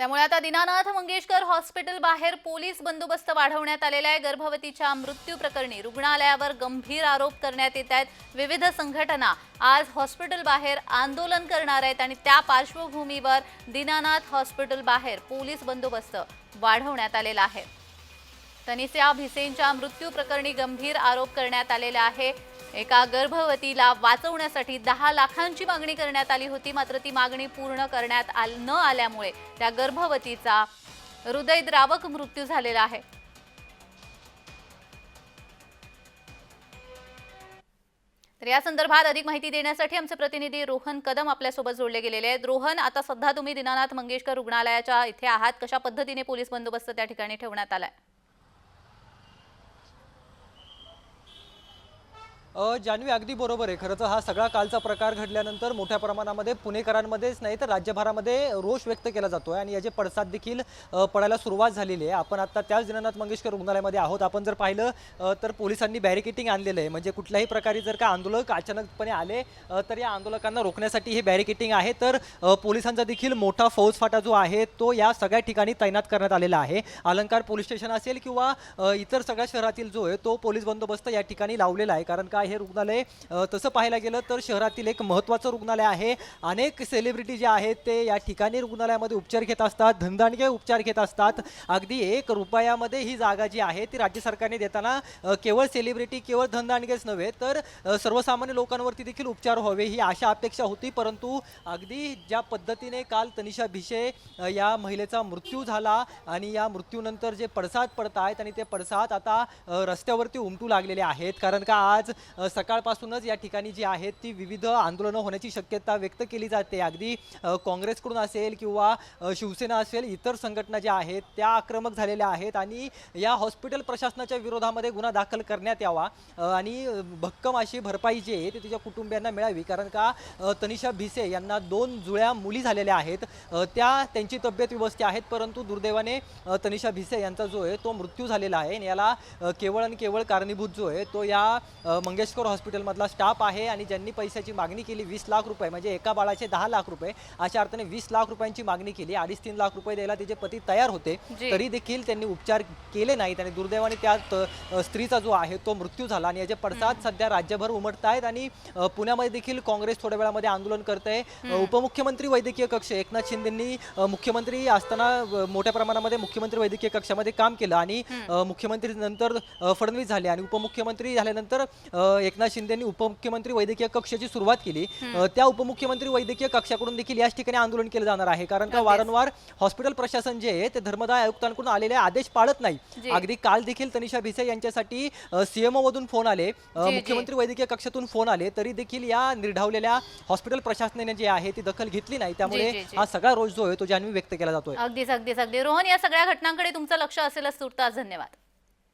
त्यामुळे आता दीनानाथ मंगेशकर हॉस्पिटल बाहेर पोलीस बंदोबस्त वाढवण्यात आलेला आहे. गर्भवतीच्या मृत्यू प्रकरणी रुग्णालयावर गंभीर आरोप करण्यात येत आहेत. विविध संघटना आज हॉस्पिटल बाहेर आंदोलन करणार आहेत आणि त्या पार्श्वभूमीवर दीनानाथ हॉस्पिटल बाहेर पोलीस बंदोबस्त वाढवण्यात आलेला आहे. तनिषा भिसेंच्या मृत्यू प्रकरणी गंभीर आरोप करण्यात आलेला आहे. एका गर्भवतीला वाचवण्यासाठी दहा लाखांची मागणी करण्यात आली होती. मात्र ती मागणी पूर्ण करण्यात आल न आल्यामुळे त्या गर्भवतीचा हृदयद्रावक मृत्यू झालेला आहे. तर या संदर्भात अधिक माहिती देण्यासाठी आमचे प्रतिनिधी रोहन कदम आपल्यासोबत जोडले गेलेले आहेत. रोहन आता सध्या तुम्ही दीनानाथ मंगेशकर रुग्णालयाच्या इथे आहात. कशा पद्धतीने पोलीस बंदोबस्त त्या ठिकाणी ठेवण्यात आलाय? जान्हवी अगदी बरोबर आहे. खरं तर हा सगळा कालचा प्रकार घडल्यानंतर मोठ्या प्रमाणामध्ये पुणेकरांमध्येच नाही तर राज्यभरामध्ये रोष व्यक्त केला जातोय आणि याचे पडसाद देखील पडायला सुरुवात झालेली आहे. आपण आता त्याच दीनानाथ मंगेशकर रुग्णालयामध्ये आहोत. आपण जर पाहिलं तर पोलिसांनी बॅरिकेटिंग आणलेलं आहे. म्हणजे कुठल्याही प्रकारे जर का आंदोलक अचानकपणे आले तर या आंदोलकांना रोखण्यासाठी हे बॅरिकेटिंग आहे. तर पोलिसांचा देखील मोठा फौजफाटा जो आहे तो या सगळ्या ठिकाणी तैनात करण्यात आलेला आहे. अलंकार पोलीस स्टेशन असेल किंवा इतर सगळ्या शहरातील जो आहे तो पोलीस बंदोबस्त या ठिकाणी लावलेला आहे. कारण का हे रुग्णालय तसं पाहायला गेलं तर शहरातील एक महत्त्वाचं रुग्णालय आहे. अनेक सेलिब्रिटी जे आहेत ते या ठिकाणी रुग्णालयामध्ये उपचार घेत असतात धनदानगे उपचार घेत असतात. अगदी एक रुपयामध्ये ही जागा जी आहे ती राज्य सरकारने देताना केवळ सेलिब्रिटी केवळ धनदानगेच नव्हे तर सर्वसामान्य लोकांवरती देखील उपचार व्हावे ही आशा अपेक्षा होती. परंतु अगदी ज्या पद्धतीने काल तनिषा भिशे या महिलेचा मृत्यू झाला आणि या मृत्यूनंतर जे पडसाद पडत आहेत आणि ते पडसाद आता रस्त्यावरती उमटू लागलेले आहेत. कारण का आज सकाळपासूनच या ठिकाणी जी आहेत ती विविध आंदोलनं होण्याची शक्यता व्यक्त केली जाते. अगदी काँग्रेसकडून असेल किंवा शिवसेना असेल इतर संघटना ज्या आहेत त्या आक्रमक झालेल्या आहेत आणि या हॉस्पिटल प्रशासनाच्या विरोधामध्ये गुन्हा दाखल करण्यात यावा. आणि भक्कम अशी भरपाई जी आहे ती तिच्या कुटुंबियांना मिळावी. कारण का तनिषा भिसे यांना दोन जुळ्या मुली झालेल्या आहेत. त्या त्यांची तब्येत व्यवस्थित आहेत परंतु दुर्दैवाने तनिषा भिसे यांचा जो आहे तो मृत्यू झालेला आहे. आणि याला केवळ आणि केवळ कारणीभूत जो आहे तो या अ, मंगेशकर हॉस्पिटलमधला स्टाफ आहे आणि ज्यांनी पैशाची मागणी केली वीस लाख रुपये म्हणजे एका बाळाचे दहा लाख रुपये अशा अर्थाने वीस लाख रुपयांची मागणी केली अडीच तीन लाख रुपये द्यायला तिचे पती तयार होते. तरी देखील त्यांनी उपचार केले नाहीत आणि दुर्दैवाने त्या स्त्रीचा जो आहे तो मृत्यू झाला आणि याचे पडसाद सध्या राज्यभर उमटत आहेत आणि पुण्यामध्ये देखील काँग्रेस थोड्या वेळामध्ये आंदोलन करत आहे. उपमुख्यमंत्री वैद्यकीय कक्ष एकनाथ शिंदेंनी मुख्यमंत्री असताना मोठ्या प्रमाणामध्ये मुख्यमंत्री वैद्यकीय कक्षामध्ये काम केलं आणि मुख्यमंत्री नंतर फडणवीस झाले आणि उपमुख्यमंत्री झाल्यानंतर एकनाथ शिंदेंनी उपमुख्यमंत्री वैद्यकीय कक्षाची सुरुवात केली. त्या उपमुख्यमंत्री वैद्यकीय कक्षाकडून देखील याच ठिकाणी आंदोलन केलं जाणार आहे. कारण का. वारंवार हॉस्पिटल प्रशासन जे आहे ते धर्मदाय आयुक्तांकडून आलेले आदेश पाळत. नाही. अगदी काल देखील तनिषा भिसे यांच्यासाठी सीएमओ मधून फोन आले. मुख्यमंत्री वैद्यकीय कक्षातून फोन आले. तरी देखील या निर्ढावलेल्या हॉस्पिटल प्रशासनाने जे आहे ती दखल घेतली नाही. त्यामुळे. हा सगळा रोष जो आहे तो जान्हवी व्यक्त केला जातोय. अगदीच अगदीच अगदी. रोहन या सगळ्या घटनांकडे तुमचं लक्ष असेलच तुर्तास धन्यवाद.